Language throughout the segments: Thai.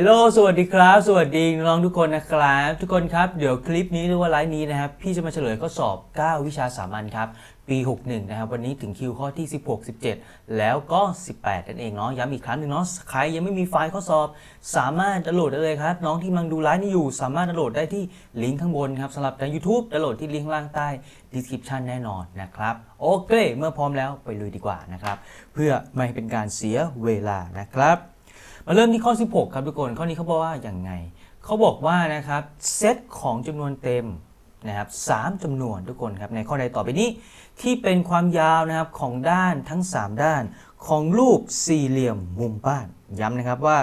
ฮลโหลสวัสดีครับ สวัสดีน้องทุกคนนะครับ ทุกคนครับ เดี๋ยวคลิปนี้หรือว่าไลฟ์นี้นะครับ พี่จะมาเฉลยข้อสอบ 9 วิชาสามัญครับ ปี 61 นะครับ วันนี้ถึงคิวข้อที่ 16 17 แล้วก็ 18 นั่นเองเนาะ ย้ำอีกครั้งหนึ่งเนาะ ใครยังไม่มีไฟล์ข้อสอบ สามารถดาวน์โหลดได้เลยครับ น้องที่กำลังดูไลฟ์นี้อยู่ สามารถดาวน์โหลดได้ที่ลิงก์ข้างบนครับสำหรับใน YouTube ดาวน์โหลดที่ลิงก์ล่างใต้ description แน่นอนนะครับ โอเค เมื่อพร้อมแล้วไปลุยดีกว่านะครับ เพื่อไม่เป็นการเสียเวลานะครับ มาเริ่มที่ข้อ 16 ครับทุกคน ข้อนี้เขาบอกว่าอย่างไง เขาบอกว่านะครับเซตของจำนวนเต็มนะครับสามจำนวนทุกคนครับในข้อใดต่อไปนี้ ที่เป็นความยาวนะครับของด้านทั้ง 3 ด้านของรูปสี่เหลี่ยมมุมบ้าน ย้ำนะครับว่า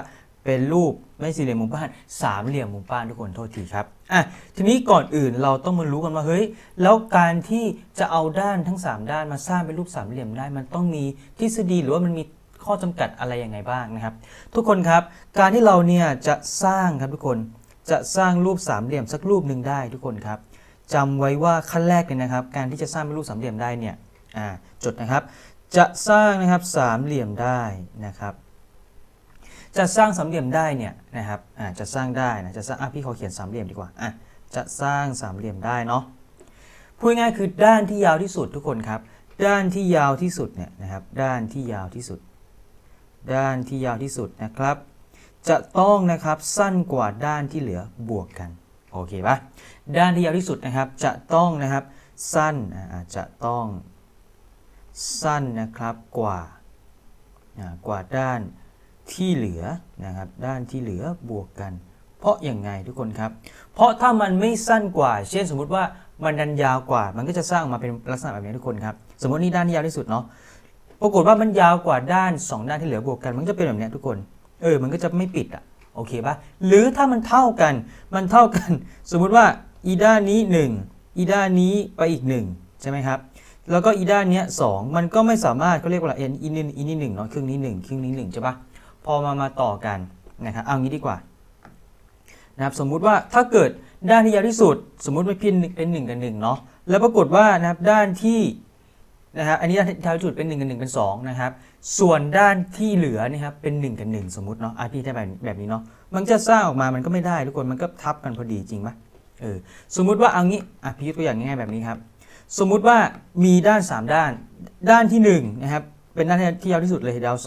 เป็นรูปไม่สี่เหลี่ยมมุมบ้านสามเหลี่ยมมุมบ้านทุกคนโทษทีครับอะทีนี้ก่อนอื่นเราต้องมารู้กันว่าเฮ้ยแล้วการที่จะเอาด้านทั้ง 3 ด้านมาสร้างเป็นรูปสามเหลี่ยมได้ มันต้องมีทฤษฎีหรือว่ามันมี ข้อจำกัดอะไรยังไงบ้างนะครับ ทุกคนครับ การที่เราเนี่ยจะสร้างครับทุกคนจะสร้างรูปสามเหลี่ยมสักรูปหนึ่งได้ทุกคนครับจำไว้ว่าขั้นแรกเลยนะครับ การที่จะสร้างเป็นรูปสามเหลี่ยมได้เนี่ยจดนะครับ จะสร้างนะครับสามเหลี่ยมได้นะครับ จะสร้างสามเหลี่ยมได้เนี่ยนะครับจะสร้างได้นะจะสร้างพี่ขอเขียนสามเหลี่ยมดีกว่าอะจะสร้างสามเหลี่ยมได้เนาะพูดง่ายคือด้านที่ยาวที่สุดทุกคนครับ ด้านที่ยาวที่สุดเนี่ยนะครับ ด้านที่ยาวที่สุด ด้านที่ยาวที่สุดนะครับ จะต้องนะครับสั้นกว่าด้านที่เหลือบวกกันโอเคปะด้านที่ยาวที่สุดนะครับจะต้องนะครับสั้นจะต้องสั้นนะครับกว่าอ่ากว่าด้านที่เหลือนะครับด้านที่เหลือบวกกัน เพราะอย่างไงทุกคนครับ เพราะถ้ามันไม่สั้นกว่า เช่นสมมุติว่ามันดันยาวกว่า มันก็จะสร้างออกมาเป็นลักษณะแบบนี้ทุกคนครับ สมมตินี่ด้านที่ยาวที่สุดเนาะ ปรากฏว่ามันยาวกว่าด้าน 2 ด้านที่เหลือบวกกัน มันจะเป็นแบบนี้ทุกคน เออ มันก็จะไม่ปิดอะ โอเคปะหรือถ้ามันเท่ากัน มันเท่ากัน สมมุติว่าอีด้านนี้ 1 อีด้านนี้ไปอีก 1 ใช่ไหมครับ แล้วก็อีด้านเนี้ยสองมันก็ไม่สามารถเขาเรียกว่าอะไรเอ็นอีนี่อีนี่หนึ่งเนาะ ครึ่งนี้ 1 ครึ่งนี้1ใช่ปะพอมามาต่อกันนะครับ เอางี้ดีกว่านะครับ สมมุติว่าถ้าเกิดด้านที่ยาวที่สุด สมมุติว่าพินเป็น1กับ1เนาะ แล้วปรากฏว่านะครับด้านที่ นะครับ อันนี้ด้านท้ายจุดเป็น1กับ1เป็น2นะครับ ส่วนด้านที่เหลือนี่ครับเป็น1กับ1สมมุติเนาะอะพี่ได้แบบแบบนี้เนาะ มันจะสร้างออกมามันก็ไม่ได้ทุกคน มันก็ทับกันพอดีจริงปะเออ สมมุติว่าเอางี้ อะพี่ยกตัวอย่างง่ายๆแบบนี้ครับ สมมุติว่ามีด้าน 3 ด้าน ด้านที่1นะครับ เป็นด้านที่ยาวที่สุดเลยดาว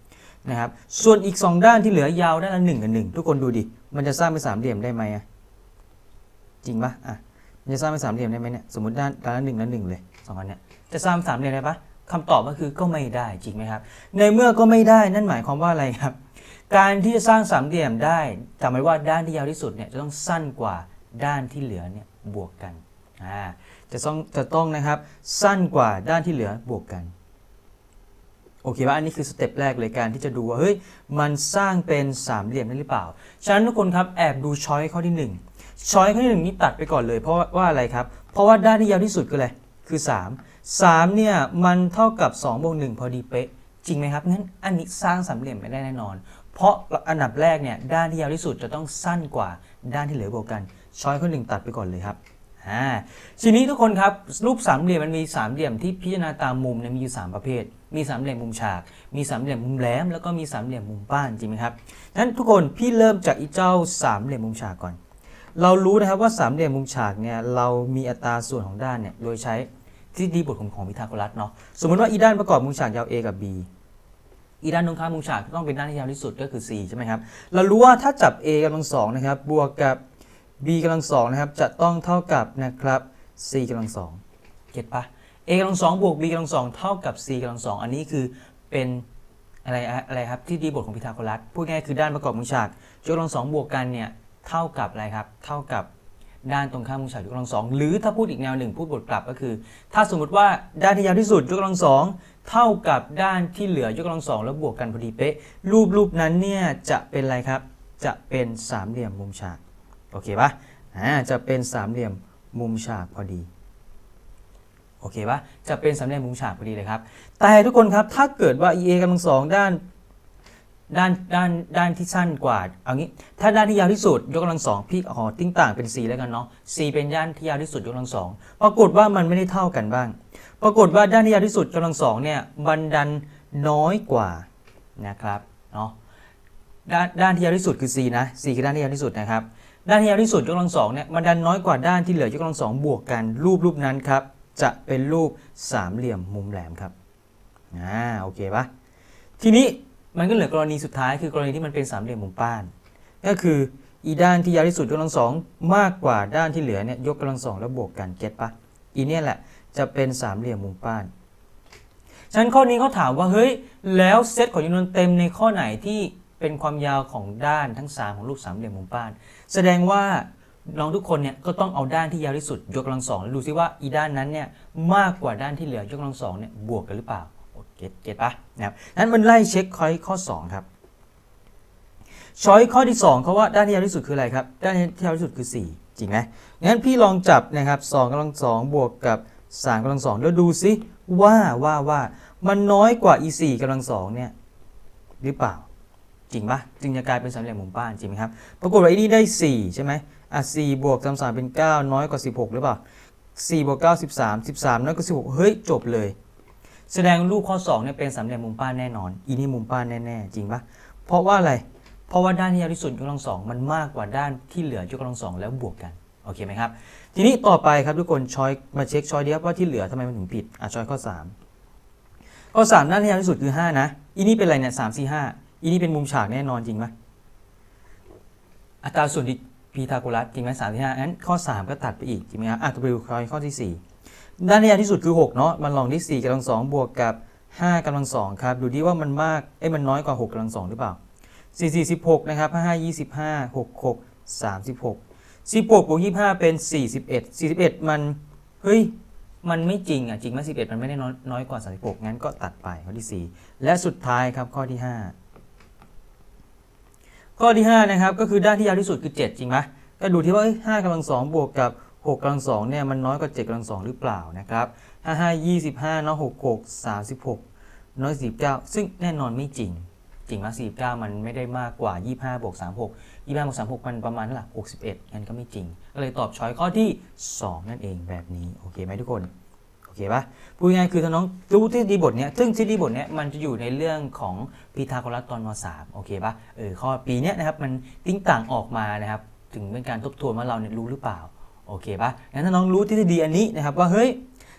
2นะครับ ส่วนอีก 2 ด้านที่เหลือยาวด้านละ1กับ1ทุกคนดูดิ มันจะสร้างเป็นสามเหลี่ยมได้ไหมอะจริงปะอะ จะสร้างเป็นสามเหลี่ยมได้ไหมเนี่ยสมมติด้านด้านละหนึ่งและหนึ่งเลยสองอันเนี่ยจะสร้างสามเหลี่ยมได้ปะคำตอบก็คือก็ไม่ได้จริงไหมครับ ในเมื่อก็ไม่ได้นั่นหมายความว่าอะไรครับ การที่จะสร้างสามเหลี่ยมได้จำไว้ว่าด้านที่ยาวที่สุดเนี่ยจะต้องสั้นกว่าด้านที่เหลือเนี่ยบวกกันอ่าจะต้องจะต้องนะครับสั้นกว่าด้านที่เหลือบวกกันโอเคป่ะอันนี้คือสเต็ปแรกเลยการที่จะดูว่าเฮ้ยมันสร้างเป็นสามเหลี่ยมได้หรือเปล่า ฉะนั้นทุกคนครับแอบดูช้อยข้อที่หนึ่ง ช้อยข้อที่หนึ่งนี้ตัดไปก่อนเลย เพราะว่าอะไรครับ เพราะว่าด้านที่ยาวที่สุดก็เลยคือ 3 3เนี่ยมันเท่ากับ2บวก1พอดีเป๊ะ จริงไหมครับงั้นอันนี้สร้างสามเหลี่ยมไม่ได้แน่นอน เพราะอันดับแรกเนี่ยด้านที่ยาวที่สุดจะต้องสั้นกว่าด้านที่เหลือบวกกัน ช้อยข้อหนึ่งตัดไปก่อนเลยครับอ่าทีนี้ทุกคนครับรูปสามเหลี่ยมมันมีสามเหลี่ยมที่พิจารณาตามมุมเนี่ยมีอยู่สามประเภท มีสามเหลี่ยมมุมฉาก มีสามเหลี่ยมมุมแหลมแล้วก็มีสามเหลี่ยมมุมป้านจริงไหมครับงั้นทุกคนพี่เริ่มจากอีเจ้าสามเหลี่ยมมุมฉากก่อน เรารู้นะครับว่าสามเหลี่ยมมุมฉากเนี่ยเรามีอัตราส่วนของด้านเนี่ยโดยใช้ทฤษฎีบทของของพิทาโกรัสเนาะสมมติว่าอีด้านประกอบมุมฉากยาว A กับ B อีด้านตรงข้ามมุมฉากต้องเป็นด้านที่ยาวที่สุดก็คือ C ใช่ไหมครับเรารู้ว่าถ้าจับ A กำลังสองนะครับบวกกับ B กำลังสองนะครับจะต้องเท่ากับนะครับ C กำลังสองเก็ตปะ A กำลังสองบวก B กำลังสองเท่ากับ C กำลังสองอันนี้คือเป็นอะไรอะไรครับที่ดีบทของพิทาโกรัสพูดง่ายคือด้านประกอบมุมฉากยกกำลังสองบวกกันเนี่ย เท่ากับอะไรครับ เท่ากับด้านตรงข้ามมุมฉากยกกำลังสองหรือถ้าพูดอีกแนวหนึ่งพูดบทกลับก็คือ ถ้าสมมติว่าด้านที่ยาวที่สุดยกกำลังสองเท่ากับด้านที่เหลือยกกำลังสองแล้วบวกกันพอดีเป๊ะ รูปรูปนั้นเนี่ยจะเป็นอะไรครับ จะเป็นสามเหลี่ยมมุมฉากโอเคปะอ่าจะเป็นสามเหลี่ยมมุมฉากพอดีโอเคปะจะเป็นสามเหลี่ยมมุมฉากพอดีเลยครับ แต่ทุกคนครับถ้าเกิดว่า EA กำลังสองด้าน ด้านด้านด้านที่สั้นกว่า เอางี้ ถ้าด้านที่ยาวที่สุดยกกำลังสองพี่ขอติ้งต่างเป็น C แล้วกันเนาะ C เป็นด้านที่ยาวที่สุดยกกำลังสองปรากฏว่ามันไม่ได้เท่ากันบ้าง ปรากฏว่าด้านที่ยาวที่สุดยกำลังสองเนี่ยบันดันน้อยกว่านะครับเนาะด้านด้านที่ยาวที่สุดคือ c นะ c คือด้านที่ยาวที่สุดนะครับ ด้านที่ยาวที่สุดยกกำลังสองเนี่ยมันดันน้อยกว่าด้านที่เหลือยกกำลังสองบวกกันรูปรูปนั้นครับจะเป็นรูปสามเหลี่ยมมุมแหลมครับอ่าโอเคปะทีนี้ มันก็เหลือกรณีสุดท้ายคือกรณีที่มันเป็นสามเหลี่ยมมุมป้าน ก็คืออีด้านที่ยาวที่สุดยกกำลังสองมากกว่าด้านที่เหลือเนี่ยยกกำลังสองแล้วบวกกันเก็ตปะอีเนี่ยแหละจะเป็นสามเหลี่ยมมุมป้านฉะนั้นข้อนี้เขาถามว่าเฮ้ยแล้วเซตของจำนวนเต็มในข้อไหนที่เป็นความยาวของด้านทั้ง 3 ของรูปสามเหลี่ยมมุมป้าน แสดงว่าน้องทุกคนเนี่ยก็ต้องเอาด้านที่ยาวที่สุดยกกำลังสองแล้วดูซิว่าอีด้านนั้นเนี่ยมากกว่าด้านที่เหลือยกกำลังสองเนี่ยบวกกันหรือเปล่า โอเคเก็ตปะนะครับนั้นมันไล่เช็คข้อข้อ 2 ครับช้อยข้อที่ 2เขาว่าด้านที่ยาวที่สุดคืออะไรครับ ด้านที่ยาวที่สุดคือ 4 จริงไหมงั้นพี่ลองจับนะครับ2กำลังสองบวกกับ3กำลังสองแล้วดูซิว่าว่าว่ามันน้อยกว่า e 4กำลังสองเนี่ยหรือเปล่า จริงปะจึงจะกลายเป็นสามเหลี่ยมมุมป้านจริงไหมครับ ปรากฏว่าไอ้นี่ได้ 4 ใช่ไหมอะ4บวก3 3เป็น 9 น้อยกว่า 16 หรือเปล่า4บวก9 13 13 น้อยกว่า 16 เฮ้ย จบเลย แสดงรูปข้อ2เนี่ยเป็นสามเหลี่ยมมุมป้านแน่นอนอีนี่มุมป้านแน่ๆ จริงปะเพราะว่าอะไร เพราะว่าด้านที่ยาวที่สุดยกกำลังสองมันมากกว่าด้านที่เหลือยกกำลังสองแล้วบวกกันโอเคไหมครับทีนี้ต่อไปครับทุกคนชอยมาเช็คชอยดีครับว่าที่เหลือทำไมมันถึงผิดอะชอยข้อ 3 ข้อ 3 ด้านที่ยาวที่สุดคือ 5 นะอีนี่เป็นอะไรเนี่ย3 4 5อีนี่เป็นมุมฉากแน่นอนจริงไหมอัตราส่วนพีทาโกรัสจริงไหมสามที่ห้างั้นข้อ 3 ก็ตัดไปอีกจริงไหมครับอะไปดูข้อที่ 4 ด้านที่ยาวที่สุดคือ 6 เนาะมันลองที่4กำลังสองบวกกับ 5กำลังสองครับ ดูดิว่ามันมากเอ้มันน้อยกว่า 6กำลังสองหรือเปล่า 4 4 16 นะครับ 5 5 25 6 6 36 16บวก25 เป็น 41 41 มัน เฮ้ย มันไม่จริงอะ จริงไหม11 มันไม่ได้น้อยน้อยกว่า 36 งั้นก็ตัดไปข้อที่ 4 และสุดท้ายครับข้อที่ 5 ข้อที่ 5 นะครับ ก็คือด้านที่ยาวที่สุดคือ 7 จริงไหมก็ดูที่ว่าเอ้ย5กำลังสองบวกกับ 6กำลังสองเนี่ยมันน้อยกว่า7กำลังสองหรือเปล่านะครับ5 5 25เนาะ6 6 36 น้อย49 ซึ่งแน่นอนไม่จริง จริงไหม49 มันไม่ได้มากกว่า 25บวก36 25บวก36 มันประมาณเท่าไหร่61งั้นก็ไม่จริง ก็เลยตอบช้อยข้อที่ 2 นั่นเองแบบนี้ โอเคไหมทุกคนโอเคปะพูดง่ายคือถ้าน้องรู้ทฤษฎีบทเนี้ยซึ่งทฤษฎีบทเนี้ยมันจะอยู่ในเรื่องของพีทาโกรัสตอนม .3 โอเคปะเออข้อปีเนี้ยนะครับมันติ้งต่างออกมานะครับถึงเป็นการทบทวนว่าเราเนี่ยรู้หรือเปล่า โอเคปะงั้นถ้าน้องรู้ทฤษฎีอันนี้นะครับว่าเฮ้ย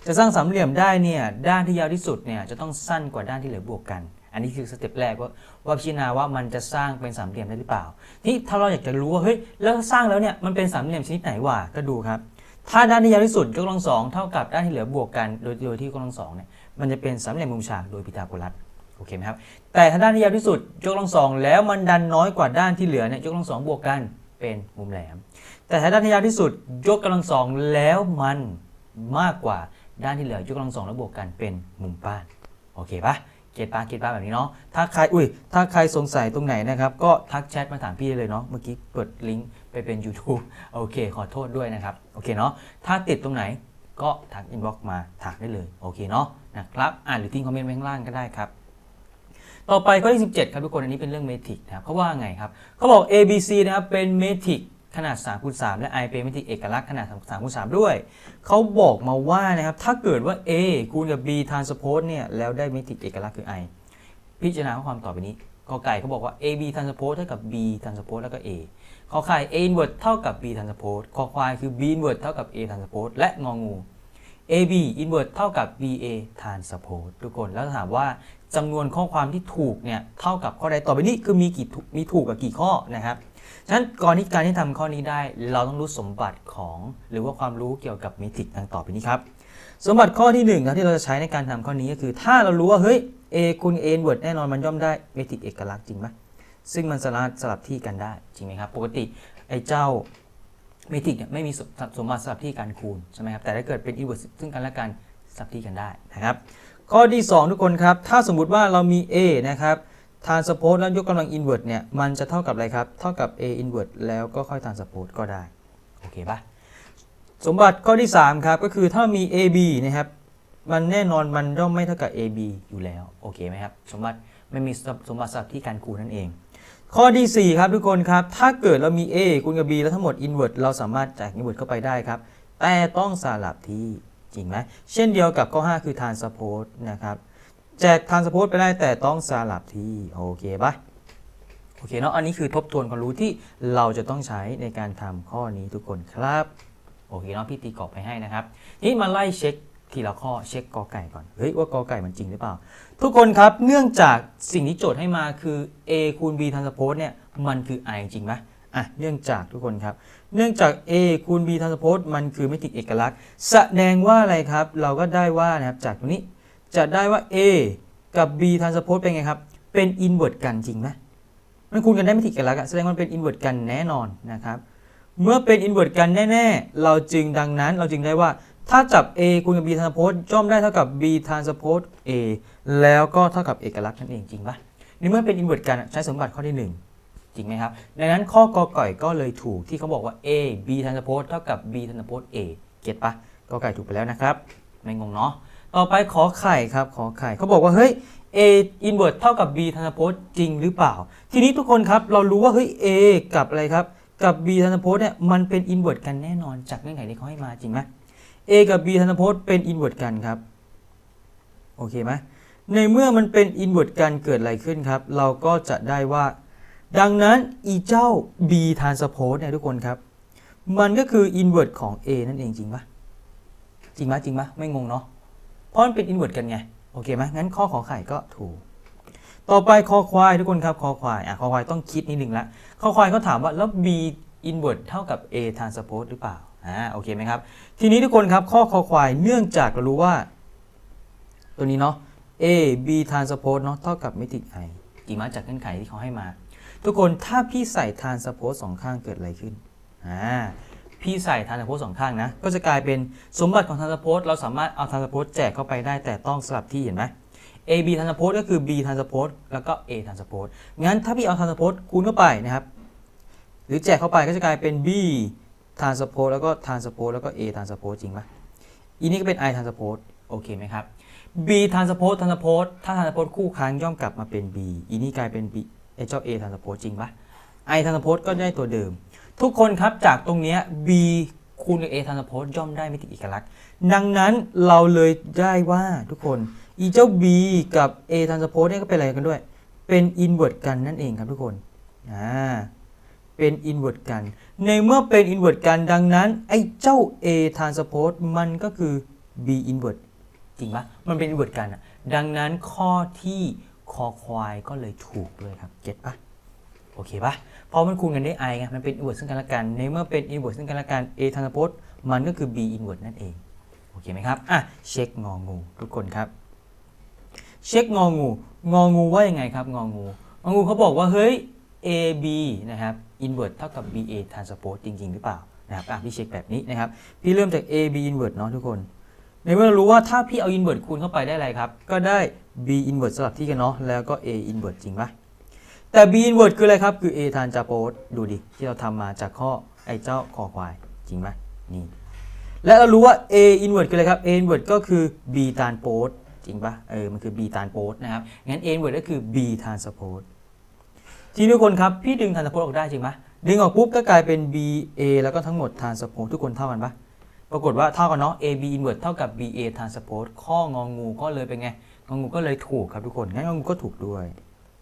จะสร้างสามเหลี่ยมได้เนี่ยด้านที่ยาวที่สุดเนี่ยจะต้องสั้นกว่าด้านที่เหลือบวกกัน อันนี้คือสเต็ปแรกว่าว่าพิจารณาว่ามันจะสร้างเป็นสามเหลี่ยมได้หรือเปล่าที่ถ้าเราอยากจะรู้ว่าเฮ้ยแล้วสร้างแล้วเนี่ยมันเป็นสามเหลี่ยมชนิดไหนวะก็ดูครับ ถ้าด้านที่ยาวที่สุดยกกำลังสองเท่ากับด้านที่เหลือบวกกัน โดยโดยที่ยกกำลังสองเนี่ยมันจะเป็นสามเหลี่ยมมุมฉากโดยพีทาโกรัสโอเคไหมครับแต่ถ้าด้านที่ยาวที่สุดยกกำลังสองแล้วมันดันน้อยกว่าด้านที่เหลือเนี่ยยกกำลังสองบวกกันเป็นมุมแหลม แต่ถ้าด้านที่ยาวที่สุดยกกำลังสองแล้วมันมากกว่าด้านที่เหลือยกกำลังสองแล้วบวกกันเป็นมุมป้านโอเคปะเกตปะเกตปะแบบนี้เนาะถ้าใครอุ้ยถ้าใครสงสัยตรงไหนนะครับก็ทักแชทมาถามพี่ได้เลยเนาะเมื่อกี้กดลิงก์ไปเป็น YouTube โอเค ขอโทษด้วยนะครับโอเคเนาะถ้าติดตรงไหนก็ทักอินบ็อกซ์มาถามได้เลยโอเคเนาะนะครับอ่านหรือทิ้งคอมเมนต์ไว้ข้างล่างก็ได้ครับต่อไปข้อที่ 17 ครับทุกคนอันนี้เป็นเรื่องเมทริกนะครับเขาว่าไงครับเขาบอก A B C นะครับเป็นเมทริก ขนาด3คูณ3และ I เป็นเมทริกเอกลักษณ์ขนาด3คูณ3ด้วย เขาบอกมาว่านะครับ ถ้าเกิดว่า A คูณกับ B transpose เนี่ย แล้วได้เมทริกเอกลักษณ์คือ I พิจารณาข้อความต่อไปนี้กอไก่เขาบอกว่า A B transpose เท่ากับ B transpose แล้วก็ A ขอไข่ A inverse เท่ากับ B transpose คอควายคือ B inverse เท่ากับ A transpose และงองู AB inverse เท่ากับ BA transpose ทุกคนแล้วถามว่าจำนวนข้อความที่ถูกเนี่ยเท่ากับข้อใดต่อไปนี้คือมีกี่มีถูกกับกี่ข้อนะครับ ฉะนั้นก่อนที่การที่ทำข้อนี้ได้ เราต้องรู้สมบัติของหรือว่าความรู้เกี่ยวกับเมทริกดังต่อไปนี้ครับสมบัติข้อที่1ครับที่เราจะใช้ในการทำข้อนี้ก็คือ ถ้าเรารู้ว่าเฮ้ย A คูณ A inverse แน่นอนมันย่อมได้เมทริกเอกลักษณ์จริงไหมซึ่งมันสามารถสลับที่กันได้จริงไหมครับปกติไอ้เจ้าเมทริกเนี่ยไม่มีสมสมบัติสลับที่การคูณใช่ไหมครับแต่ถ้าเกิดเป็นอินเวอร์สซึ่งกันและกันสลับที่กันได้นะครับ ข้อที่ 2 ทุกคนครับ ถ้าสมมุติว่าเรามี A นะครับ ทานสโพสแล้วยกกำลังอินเวอร์เนี่ยมันจะเท่ากับอะไรครับ เท่ากับ A อินเวอร์แล้วก็ค่อยทานสโพสก็ได้ โอเคปะสมบัติข้อที่ 3 ครับ ก็คือถ้ามี AB นะครับ มันแน่นอนมันย่อมไม่เท่ากับ AB อยู่แล้ว โอเคไหมครับ สมบัติไม่มีสมบัติสับที่การคูณนั่นเอง ข้อที่ 4 ครับทุกคนครับ ถ้าเกิดเรามี A คูณกับ B แล้วทั้งหมด inverse เราสามารถแจก inverse เข้าไปได้ครับ แต่ต้องสลับที่จริงไหมเช่นเดียวกับข้อ 5 คือ transpose นะครับ แจก transpose ไปได้แต่ต้องสลับที่โอเคปะโอเคเนาะอันนี้คือทบทวนความรู้ที่เราจะต้องใช้ในการทำข้อนี้ทุกคนครับโอเคเนาะพี่ตีกรอบไปให้นะครับนี้มาไล่เช็คทีละข้อเช็คกอไก่ก่อนเฮ้ยว่ากอไก่มันจริงหรือเปล่า ทุกคนครับเนื่องจากสิ่งที่โจทย์ให้มาคือ a คูณ b ทันสโพสเนี่ยมันคือ i จริงไหมอะเนื่องจากทุกคนครับ เนื่องจาก a คูณ b ทันสโพสมันคือไม่ติดเอกลักษณ์ แสดงว่าอะไรครับ เราก็ได้ว่านะครับจากตรงนี้ จะได้ว่า a กับ b ทันสโพสเป็นไงครับ เป็นอินเวอร์กันจริงไหมมันคูณกันได้ไม่ติดเอกลักษณ์อะแสดงว่าเป็นอินเวอร์กันแน่นอนนะครับ เมื่อเป็นอินเวอร์กันแน่ ๆ เราจึงดังนั้น เราจึงได้ว่า ถ้าจับ a คูณกับ b ทันสโพสย่อมได้เท่ากับ b ทันสโพส a แล้วก็เท่ากับเอกลักษณ์นั่นเองจริงปะในเมื่อเป็นอินเวอร์กันใช้สมบัติข้อที่หนึ่งจริงไหมครับ ดังนั้นข้อกอไก่ก็เลยถูกที่เขาบอกว่า a b ทันสโพสเท่ากับ b ทันสโพส a เก็ตปะกอไก่ถูกไปแล้วนะครับ ไม่งงเนาะ ต่อไปขอไข่ครับขอไข่เขาบอกว่าเฮ้ย a inverse เท่ากับ b ทันสโพสจริงหรือเปล่า ทีนี้ทุกคนครับเรารู้ว่าเฮ้ย a กับอะไรครับ กับ b ทันสโพสเนี่ยมันเป็น inverse กันแน่นอนจากเงื่อนไขที่เขาให้มาจริงไหม a กับ b ทันสโพสเป็น inverse กันครับโอเคไหมในเมื่อมันเป็น inverse กันเกิดอะไรขึ้นครับ เราก็จะได้ว่า ดังนั้นอีเจ้า b transpose เนี่ยทุกคนครับ มันก็คือ inverse ของ a นั่นเองจริงปะจริงไหมจริงไหมไม่งงเนาะ เพราะมันเป็น inverse กันไง โอเคไหมงั้นข้อขอไข่ก็ถูก ต่อไปคอควายทุกคนครับคอควายอะคอควายต้องคิดนิดนึงละคอควายเขาถามว่าแล้ว b inverse เท่ากับ a transpose หรือเปล่าอ่าโอเคไหมครับ ทีนี้ทุกคนครับข้อคอควายเนื่องจากเรารู้ว่า ตัวนี้เนาะ a b transpose เนาะเท่ากับ matrix i จริงไหมจากเงื่อนไขที่เขาให้มา ทุกคนถ้าพี่ใส่ทานสโพสสองข้างเกิดอะไรขึ้นอ่า พี่ใส่ทานสโพสสองข้างนะ ก็จะกลายเป็นสมบัติของทานสโพสเราสามารถเอาทานสโพสแจกเข้าไปได้แต่ต้องสลับที่เห็นไหม A B ทานสโพสก็คือ B ทานสโพสแล้วก็ A ทานสโพสงั้นถ้าพี่เอาทานสโพสคูณเข้าไปนะครับ หรือแจกเข้าไปก็จะกลายเป็น B ทานสโพสแล้วก็ทานสโพสแล้วก็ A ทานสโพสจริงปะอีนี่ก็เป็น I ทานสโพสโอเคไหมครับ B ทานสโพสทานสโพสถ้าทานสโพสคู่ค้างย่อมกลับมาเป็น B อีนี่กลายเป็น B ไอเจ้า A ทานสโพสจริงปะ I ทานสโพสก็ได้ตัวเดิม ทุกคนครับจากตรงนี้ B คูณกับ A ทานสโพสย่อมได้ไม่ติดเอกลักษณ์ ดังนั้นเราเลยได้ว่าทุกคนอีเจ้า B กับ A ทานสโพสเนี่ยก็เป็นอะไรกันด้วย เป็นอินเวอร์กันนั่นเองครับทุกคนอ่าเป็นอินเวอร์กัน ในเมื่อเป็นอินเวอร์กันดังนั้นไอ้เจ้า A ทานสโพสมันก็คือ B อินเวอร์จริงปะมันเป็นอินเวอร์กันอะดังนั้นข้อที่คอควายก็เลยถูกเลยครับเก็ตปะ โอเคปะเพราะมันคูณกันได้ i ไงมันเป็น inverse ซึ่งกันและกัน ในเมื่อเป็น inverse ซึ่งกันและกัน a transpose มันก็คือ b inverse นั่นเองโอเคไหมครับอะเช็คงองูทุกคนครับ เช็คงองู งองูว่ายังไงครับงองูงองูเขาบอกว่าเฮ้ย a b นะครับ inverse เท่ากับ b a transpose จริง ๆ หรือเปล่านะครับอะพี่เช็คแบบนี้นะครับพี่เริ่มจาก a b inverse เนาะทุกคนในเมื่อเรารู้ว่าถ้าพี่เอา inverse คูณเข้าไปได้อะไรครับ ก็ได้ b inverse สลับที่กันเนาะ แล้วก็ a inverse จริงปะ แต่ b inverse คืออะไรครับ คือ a ทานจาโปสดูดิ ที่เราทำมาจากข้อไอ้เจ้าคอควาย จริงไหมนี่ และเรารู้ว่า a inverse คืออะไรครับ a inverse ก็คือ b ทานโปสจริงปะเออ มันคือ b ทานโปสนะครับ งั้น a inverse ก็คือ b ทานสโพสทีนี้ทุกคนครับ พี่ดึงทานสโพสออกได้จริงปะดึงออกปุ๊บก็กลายเป็น b a แล้วก็ทั้งหมดทานสโพสทุกคนเท่ากันปะปรากฏว่าเท่ากันเนาะ a b inverse เท่ากับ b a ทานสโพสข้ององูก็เลยเป็นไง งองูก็เลยถูกครับทุกคน งั้นงองูก็ถูกด้วย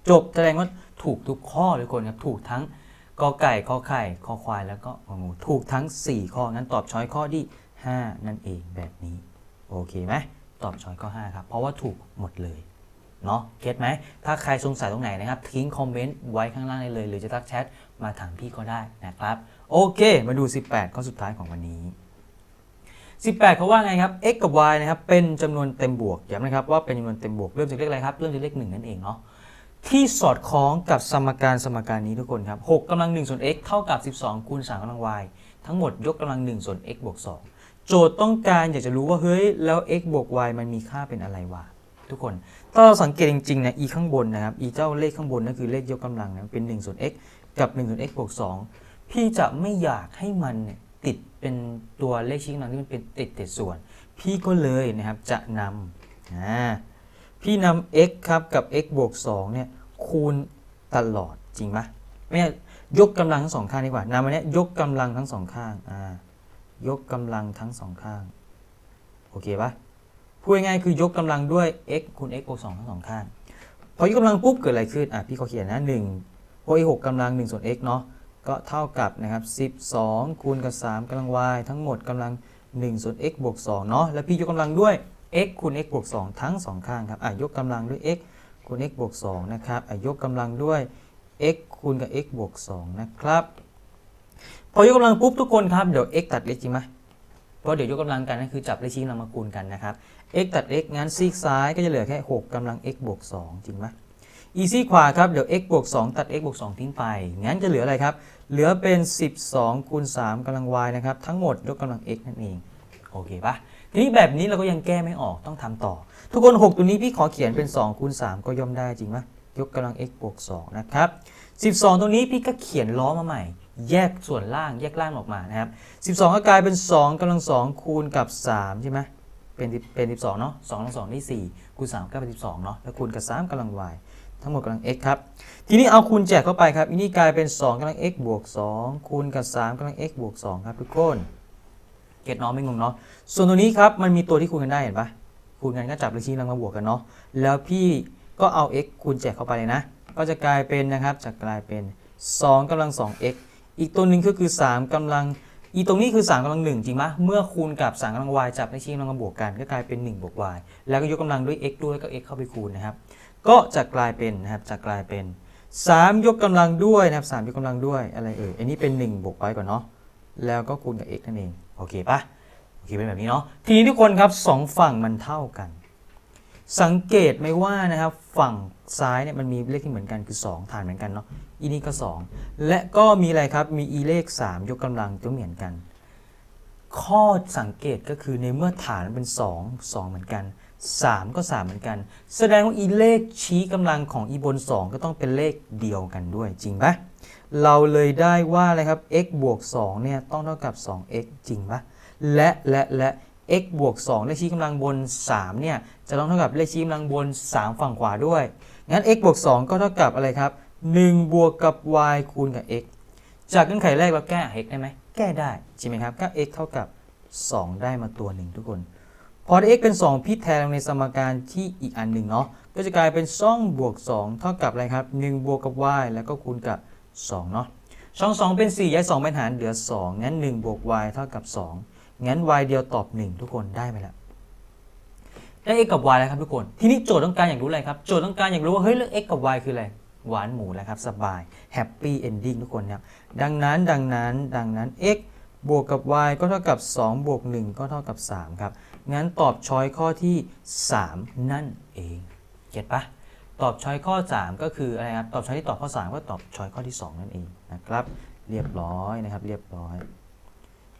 จบแสดงว่าถูกทุกข้อเลยคนครับถูกทั้งกอไก่ขอไข่คอควายแล้วก็งองูถูกทั้ง 4 ข้องั้นตอบช้อยข้อที่ 5 นั่นเองแบบนี้ โอเคไหมตอบช้อยข้อ5ครับ เพราะว่าถูกหมดเลยเนาะเก็ตไหม ถ้าใครสงสัยตรงไหนนะครับ ทิ้งคอมเมนต์ไว้ข้างล่างได้เลย หรือจะทักแชทมาถามพี่ก็ได้นะครับ โอเค มาดู 18 ข้อสุดท้ายของวันนี้ 18เขาว่าไงครับ x กับ y นะครับเป็นจำนวนเต็มบวกย้ำนะครับว่าเป็นจำนวนเต็มบวกเริ่มจากเลขอะไรครับเริ่มจากเลขหนึ่งนั่นเองเนาะ ที่สอดคล้องกับสมการสมการนี้ทุกคนครับ6กำลัง1ส่วน x เท่ากับ 12คูณ3กำลัง y ทั้งหมดยกกำลัง1ส่วน x บวก2โจทย์ต้องการอยากจะรู้ว่าเฮ้ยแล้ว x บวก y มันมีค่าเป็นอะไรวะทุกคน ถ้าเราสังเกตจริงๆนะ e ข้างบนนะครับ e เจ้าเลขข้างบนนั่นคือเลขยกกำลังนะเป็น1ส่วน x กับ1ส่วน x บวก2พี่จะไม่อยากให้มันเนี่ยติดเป็นตัวเลขชี้กำลังที่มันเป็นติดติดส่วน พี่ก็เลยนะครับจะนำพี่นำ x ครับกับ x บวก2เนี่ย คูณตลอดจริงไหมไม่ยกกำลังทั้งสองข้างดีกว่านำอันนี้ยยกกำลังทั้งสองข้างอ่ายกกำลังทั้งสองข้างโอเคปะพูดง่ายคือยกกำลังด้วย x คูณ x บวก2ทั้งสองข้างพอยกกำลังปุ๊บเกิดอะไรขึ้นอะพี่เขาเขียนนะ1เพราะ x 6กำลัง 1 ส่วน x เนาะก็เท่ากับนะครับ 12 คูณกับ 3กำลัง y ทั้งหมดกำลัง 1 ส่วน x บวก 2 เนาะ แล้วพี่ยกกำลังด้วย x คูณ x บวก 2 ทั้งสองข้างครับ อะ ยกกำลังด้วย x คูณ x บวก2นะครับยกกำลังด้วย x คูณกับ x บวก2นะครับ พอยกกำลังปุ๊บทุกคนครับ เดี๋ยว x ตัด x จริงไหมเพราะเดี๋ยวยกกำลังกันนั่นคือจับเลขชี้กำลังมาคูณกันนะครับ x ตัด x งั้นซีกซ้ายก็จะเหลือแค่ 6กำลัง x บวก2จริงไหมอีซีกขวาครับเดี๋ยว x บวก2ตัด x บวก2ทิ้งไป งั้นจะเหลืออะไรครับ เหลือเป็น 12คูณ3กำลัง y นะครับ ทั้งหมดยกกำลัง x นั่นเอง โอเคปะทีนี้แบบนี้เราก็ยังแก้ไม่ออกต้องทำต่อ ทุกคน 6 ตัวนี้พี่ขอเขียนเป็น2คูณ3ก็ย่อมได้จริงไหมยกกำลัง x บวก2นะครับ12 ตรงนี้พี่ก็เขียนล้อมาใหม่ แยกส่วนล่างแยกล่างออกมานะครับ12 ก็กลายเป็น 2กำลัง 2 คูณกับ3ใช่ไหมเป็นเป็น12เนาะ2กำลัง2ได้4คูณ3ก็เป็น12เนาะแล้วคูณกับ 3กำลัง y ทั้งหมดกำลัง x ครับ ทีนี้เอาคูณแจกเข้าไปครับอันนี้กลายเป็น 2กำลัง x บวก 2 คูณกับ 3กำลัง x บวก 2 ครับทุกคน เก็ตเนาะไม่งงเนาะ ส่วนตัวนี้ครับ มันมีตัวที่คูณกันได้เห็นปะ คูณกันก็จับเลขชี้กำลังมาบวกกันเนาะแล้วพี่ก็เอา x คูณแจกเข้าไปเลยนะ ก็จะกลายเป็นนะครับจะกลายเป็น 2กำลัง 2x อีกตัวหนึ่งก็คือ 3กำลัง อีตรงนี้คือ 3กำลัง1จริงปะเมื่อคูณกับ 3กำลัง y จับเลขชี้กำลังมาบวกกัน ก็กลายเป็น 1 บวก y แล้วก็ยกกำลังด้วย x ด้วยก็ x เข้าไปคูณนะครับ ก็จะกลายเป็นนะครับจะกลายเป็น 3 ยกกำลังด้วยนะครับ3ยกกำลังด้วยอะไรเอ่ยอันนี้เป็น1บวกไว้ก่อนเนาะแล้วก็คูณกับ x นั่นเองโอเคป่ะ โอเคเป็นแบบนี้เนาะทีนี้ทุกคนครับสองฝั่งมันเท่ากัน สังเกตไหมว่านะครับฝั่งซ้ายเนี่ยมันมีเลขที่เหมือนกันคือ 2 ฐานเหมือนกันเนาะอีนี่ก็ 2 และก็มีอะไรครับมีอีเลข 3 ยกกำลังก็เหมือนกัน ข้อสังเกตก็คือในเมื่อฐานมันเป็น 2 2 เหมือนกัน 3 ก็ 3 เหมือนกัน แสดงว่าอีเลขชี้กำลังของอีบน 2 ก็ต้องเป็นเลขเดียวกันด้วยจริงปะเราเลยได้ว่าอะไรครับ x บวก2เนี่ยต้องเท่ากับ 2x จริงปะ และและและ x บวก 2 เลขชี้กำลังบน 3 เนี่ย จะต้องเท่ากับเลขชี้กำลังบน 3 ฝั่งขวาด้วย งั้น x บวก 2 ก็เท่ากับอะไรครับ 1 บวกกับ y คูณกับ x จากเงื่อนไขแรกเราแก้ x ได้ไหม แก้ได้ใช่ไหมครับ ก็ x เท่ากับ 2 ได้มาตัวหนึ่งทุกคน พอ x เป็น 2พี่แทนลงในสมการที่อีกอันหนึ่งเนาะ ก็จะกลายเป็น2บวก 2 เท่ากับอะไรครับ 1 บวกกับ y แล้วก็คูณกับ 2 เนาะ ช่อง 2 เป็น 4 ย้าย 2 เป็นหารเหลือ 2 งั้น 1 บวก y เท่ากับ 2 งั้น y เดียวตอบ 1 ทุกคนได้ไหมล่ะได้ x กับ y แล้วครับทุกคน ทีนี้โจทย์ต้องการอยากรู้อะไรครับ โจทย์ต้องการอยากรู้ว่าเฮ้ยเรื่อง x กับ y คืออะไร หวานหมูแล้วครับสบาย happy ending ทุกคนครับ ดังนั้นดังนั้นดังนั้น x บวกกับ y ก็เท่ากับ 2 บวก 1 ก็เท่ากับ 3 ครับ งั้นตอบช้อยข้อที่ 3 นั่นเอง เก็ตปะตอบช้อยข้อ 3 ก็คืออะไรครับ ตอบช้อยที่ตอบข้อ 3 ก็ตอบช้อยข้อที่ 2 นั่นเองนะครับ เรียบร้อยนะครับ เรียบร้อย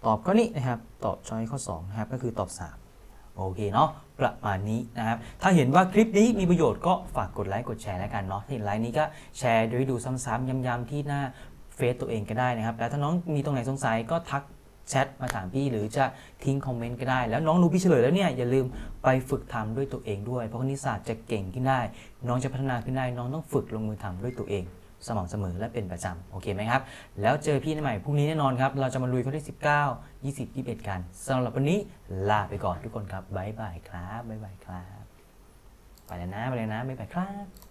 ตอบข้อนี้นะครับ ตอบช้อยข้อ2นะครับ ก็คือตอบ 3 โอเคเนาะ ประมาณนี้นะครับ ถ้าเห็นว่าคลิปนี้มีประโยชน์ก็ฝากกดไลค์กดแชร์แล้วกันเนาะถ้าเห็นไลค์นี้ก็แชร์โดยดูซ้ำๆย้ำๆที่หน้าเฟซตัวเองก็ได้นะครับ แล้วถ้าน้องมีตรงไหนสงสัยก็ทักแชทมาถามพี่หรือจะทิ้งคอมเมนต์ก็ได้ แล้วน้องดูพี่เฉลยแล้วเนี่ยอย่าลืมไปฝึกทำด้วยตัวเองด้วย เพราะคณิตศาสตร์จะเก่งขึ้นได้ น้องจะพัฒนาขึ้นได้ น้องต้องฝึกลงมือทำด้วยตัวเอง สม่ำเสมอและเป็นประจำโอเคไหมครับ แล้วเจอพี่ในใหม่พรุ่งนี้แน่นอนครับ เราจะมาลุยข้อที่ 19 20 21 กันสำหรับวันนี้ลาไปก่อนทุกคนครับบ๊ายบายครับบ๊ายบายครับ ไปแล้วนะไปเลยนะบ๊ายบายครับ